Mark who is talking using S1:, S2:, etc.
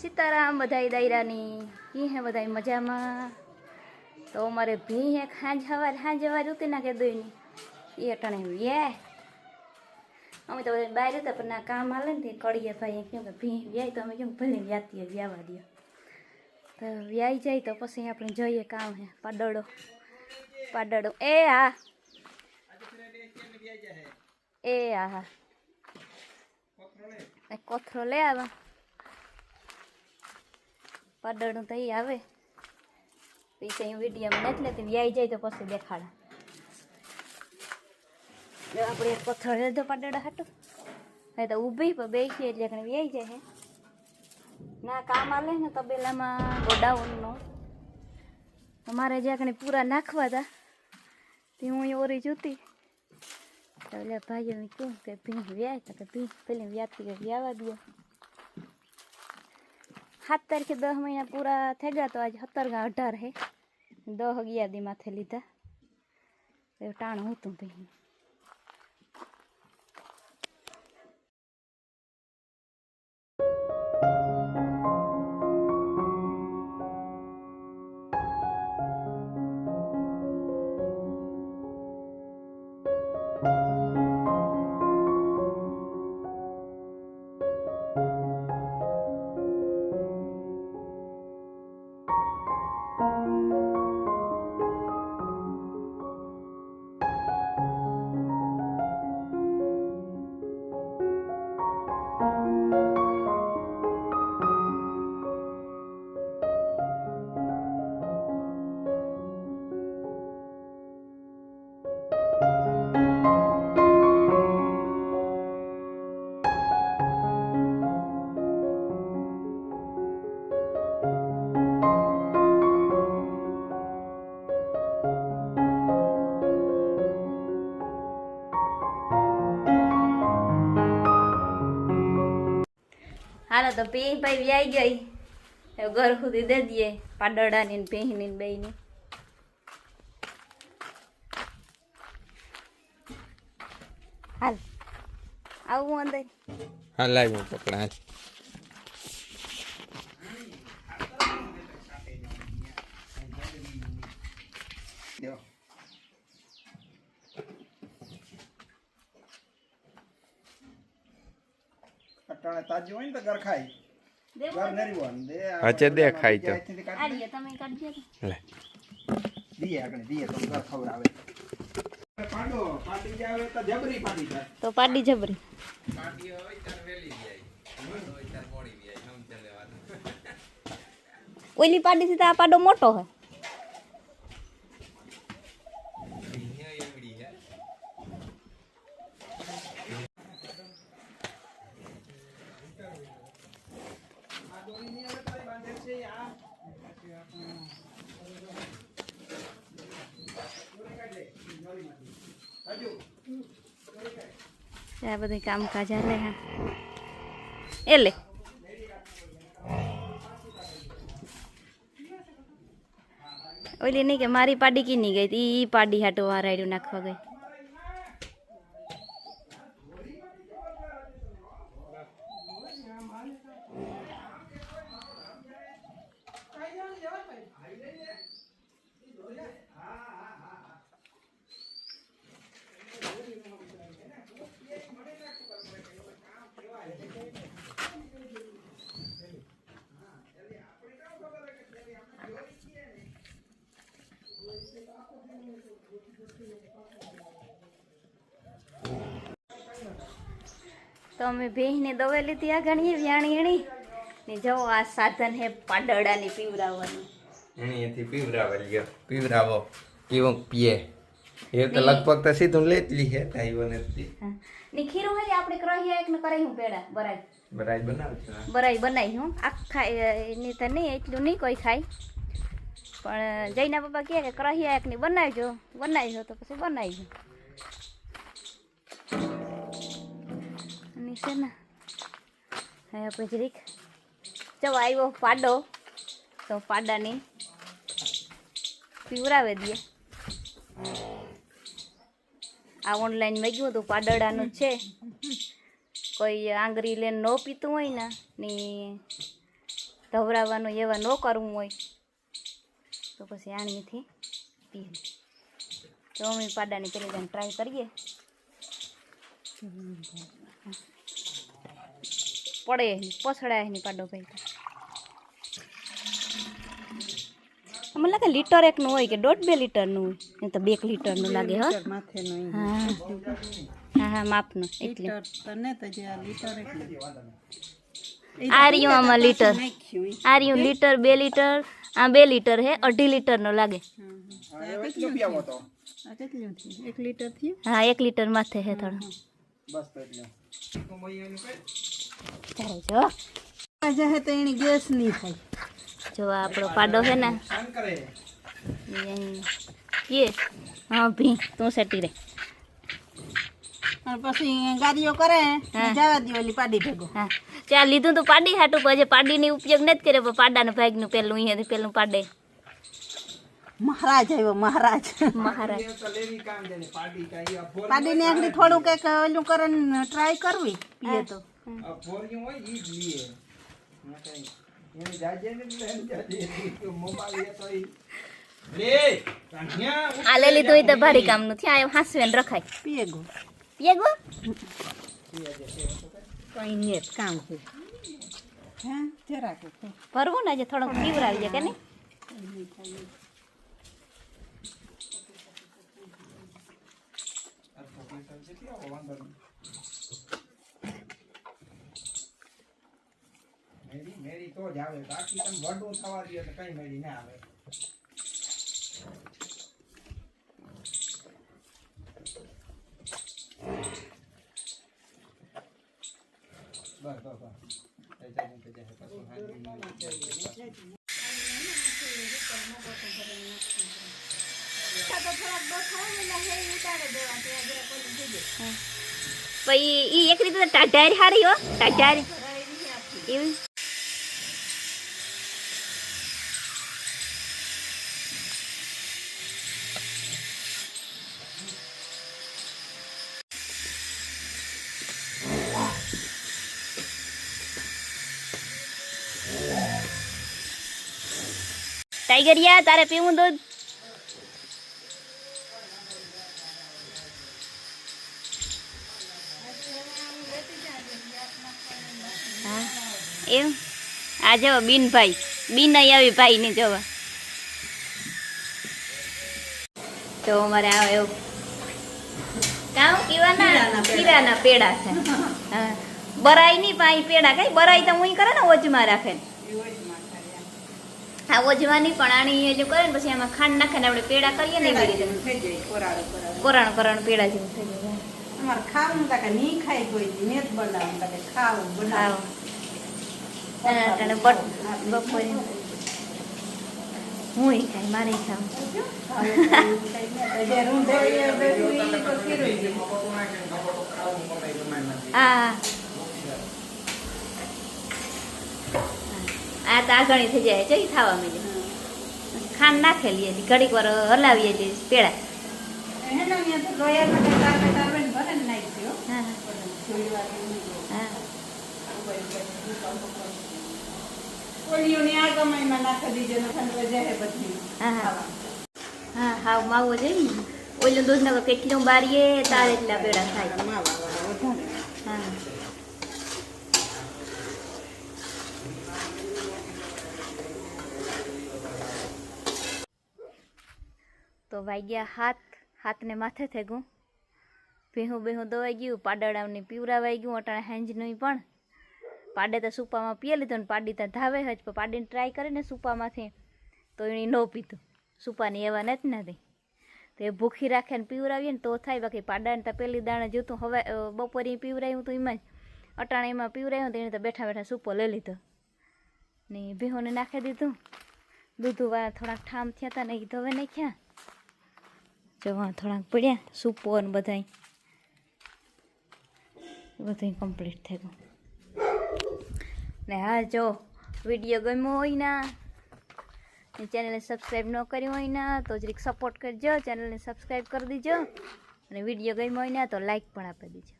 S1: સીતારામ બધાય દાયરાની, ઈ હે બધાય મજામાં. તો અમારે ભી હે ખાંજ હવાર સાંજ હવાર ઉતી ના કે દોઈની. એ અટાણે વ્યાય અમે તો બધા બહાર હતા, પણ ના કામ હાલે ને તે કડીએ ભાઈ કેમ કે ભી વ્યાય તો અમે કેમ ભલે વ્યાતીએ વ્યાવા દો તો વ્યાઈ જાય તો પછી આપણે જોઈએ કામ હે, પાડડો. પાડડો. એ હા એ હા હા એ કોથરો લે આવા. પાડડું તો આવે. પછી અહીં વીડિયો નથી લેતી વ્યાઈ જાય તો પછી દેખાડા. આપણે પથ્થર લીધો પાડડા હાટું હવે તો ઊભી પણ બેસી એટલે કણે વ્યાઈ જાય હે. ના કામ આલે ને તબેલામાં ગોડાઉનનો. અમારે જ્યાં કણે પૂરા નાખવા હતા. તે હું ઓરી જોતી એટલે ભાઈઓ કહું કે ભીણ વ્યાય તો કે ભીણ પેલી વ્યાતી વ્યાવા દો. સાત તારીખે દસ મહિના પૂરા થઈ ગયા તો આજે સત્તર ગા અઢાર હે. દસ અગિયાર દી માથે લીધા ટાણું હતું ભાઈ. Thank you. હાલો તો પી ભાઈ વ્યાઈ ગઈ. ઘર સુધી દે દઈએ પાડડાની ને બેની હાલ. આવું અંદર.
S2: હા લાવ પકડા હાલ.
S3: અટાણે તાજી હોય ને તો ગરખાય ઘર નરી હોય દે આ
S2: દે દેખાય તો.
S3: ત્યાંથી
S1: તમે કાઢજો
S2: લે.
S3: દીએ આગળ દીએ તો ગર ખવડાવે. પાડો પાડી જાવે તો જબરી પાડી જાય.
S1: તો પાડી જબરી. ઓલી પાડીથી તો આ પાડો મોટો હોય. આ બધું કામકાજ હાલે હા. એટલે ઓલી નહીં કે મારી પાડી કી નહીં ગઈ તી ઈ પાડી હાટો વાર આડ્યું નાખવા ગઈ. તો અમે ભીહની દવા લીધી આ ઘણી વ્યાણી એણી. ને જો આ સાધન હે પાડડાની પીવરાવવાની
S2: એની એથી પીવરાવે લ્યો. પીવરાવો કેવો પીએ. એ તો લગભગ તો સીધું લેતલી હે તાઈવો નથી.
S1: ને ખીરું હે આપણે કરાહીએ એક ને કરાઈ હું પેડા બરાઈ
S2: બરાય બનાવજો
S1: બરાય બનાવી હું. આખા એની તો નહીં એટલું નહીં કોઈ ખાય. પણ જઈના પપ્પા કહે કે કરાહીયા એકની બનાવજો. બનાવીજો તો પછી બનાવીજો છે ને? હવે આપણે જરીક જો આવ્યો પાડો. તો પાડાની પીવરાવે દઈએ. આ ઓનલાઈન મેગ્યું હતું, પાડડાનું છે. કોઈ આંગળી લઈને ન પીતું હોય ને ને ધવરાવાનું એવા ન કરવું હોય, તો પછી આણીથી પીએ. તો અમે પાડાની પેલી ટ્રાય કરીએ. પડે એની પછડાય એની પાડો ભાઈ મને લાગે લીટર એકનું હોય કે દોઢ બે લીટરનું હોય નહીં તો બે એક લીટરનું લાગે હા
S4: માથેનું
S1: હા હા હા માપનું એટલે
S4: લીટર તને તો જે આ લીટર એટલે
S1: આ રહ્યું આમાં લીટર
S4: નાખ્યું
S1: આ રહ્યું લીટર બે લીટર આ બે લીટર હે અઢી લીટરનો લાગે
S3: હા, એ કેટલું પીવો તો
S4: આ કેટલું થયું એક લીટર થયું
S1: હા એક લીટર માથે હે થોડું
S3: બસ તો એટલે
S1: ચાલો જો.
S4: આજે તો ગેસ નહીં થાય.
S1: જો આપણો પાડો છે ને.
S3: શાન
S1: હા ભી તું સેટી રે.
S4: પછી ગાડીઓ કરે જવા દે ઓલી પાડી ભેગો.
S1: હા. ચાલ લીધું તો પાડી હાટું પછી પાડીની ઉપયોગ નથી કર્યો પણ પાડાના ભાગનું પેલું અહીંયાથી પેલું પાડે.
S4: મહારાજ આવ્યો મહારાજ.
S1: મહારાજ.
S4: પાડીને આગળ થોડું કંઈક ઓલું કરે ટ્રાય કરવી એ તો.
S3: આ ફોરિયું હોય ઈ જ લીએ ના કાંઈ. એને જાજે ને એમ જાજે. તો મોબાઈલ એ તો ઈ-
S1: આ લઈ લીધું તો ભારી કામનું. થયા આ ને રખાય. પીએગો પીએગો
S4: કઈ. ને કામ છે. હા જરાક
S1: ભરવું ને આજે થોડોક પીવરાવી જાય કે નહીં?
S3: મેરી મેરી તો જ આવે. બાકી તમે વડું થવા દે તો કઈ મળી ના આવે. બસ બસ પાછું
S1: એક રીતે ટાઢારી હારી હો ટાઢારી. એવી? ટાઈગરિયા તારે પીવું દૂધ? હા એમ આ જો બીનભાઈ બીન અહીં આવી ભાઈ ને જોવા. તો અમારે આવે એવું. કામ કીવાના કીરાના પેડા. છે. બરાઈ નહીં પાઈ પેડા કઈ બરાઈ તો હું કરે ને ઓજમાં રાખે. ને હા ઓજવાની પણ આની એ જો કરે ને પછી એમાં ખાંડ નાખે ને આપણે પેડા કરીએ ને એવી રીતે. કોરાણ કોરાણ પેડા જેવું થઈ જાય
S4: અમારે ખાવું તા કે નહીં ખાઈ કોઈ દી ને જ બનાવું તા કે ખાવું બનાવું.
S1: બપોરે. હું ખાઈ મારે ખાવ.
S4: જે રૂંધેલી એ બધું ઈ તો ફેરવી દે.
S1: આ તો આગળ થઈ જાય જઈ ખાવા માંડે ખાંડ નાખેલી હતી ઘડીક વાર હલાવીએ છીએ પેડા. હા. હા. માવો જોઈએ ને. ઓલું દૂધ ને કેટલું બારીએ તારે એટલા પેડા થાય. હા. તો વાગ્યા હાથ, હાથને માથે થઈ ગયું ભેહું બેહું દવાઈ ગયું પાડડાવની પીવરાવાઈ ગયું, અટાણે હેંજનું પણ. પાડે તો સુપામાં પીએ લીધો ને પાડી તો ધાવે હજ, પણ પાડીને ટ્રાય કરીને સુપામાંથી. તો એણે ન પીધું. સુપાની એવા નથી નથી તો એ ભૂખી રાખે ને પીવરાવીએ ને તો થાય, બાકી પાડાને તો પેલી દાણે જોતું હવે બપોરે પીવરાયું તો એમાં જ. અટાણે એમાં પીવરાયું તો એને તો બેઠા બેઠા સૂપો લઈ લીધો. ને ભેહોને નાખી દીધું. દૂધું થોડાક ઠામ થયા હતા ને એ ધોવે નાખ્યા. જવા થોડાક પડ્યા, સૂપો ને બધાય. બધું કમ્પ્લીટ થઈ ગયું. ને હા, જો વીડિયો ગમ્યો હોય ના ચેનલને સબસ્ક્રાઈબ ન કર્યું હોય ના, તો જરીક સપોર્ટ કરજો ચેનલને સબસ્ક્રાઈબ કરી દીજો. અને વીડિયો ગમ્યો હોય ના, તો લાઈક પણ આપી દીજો.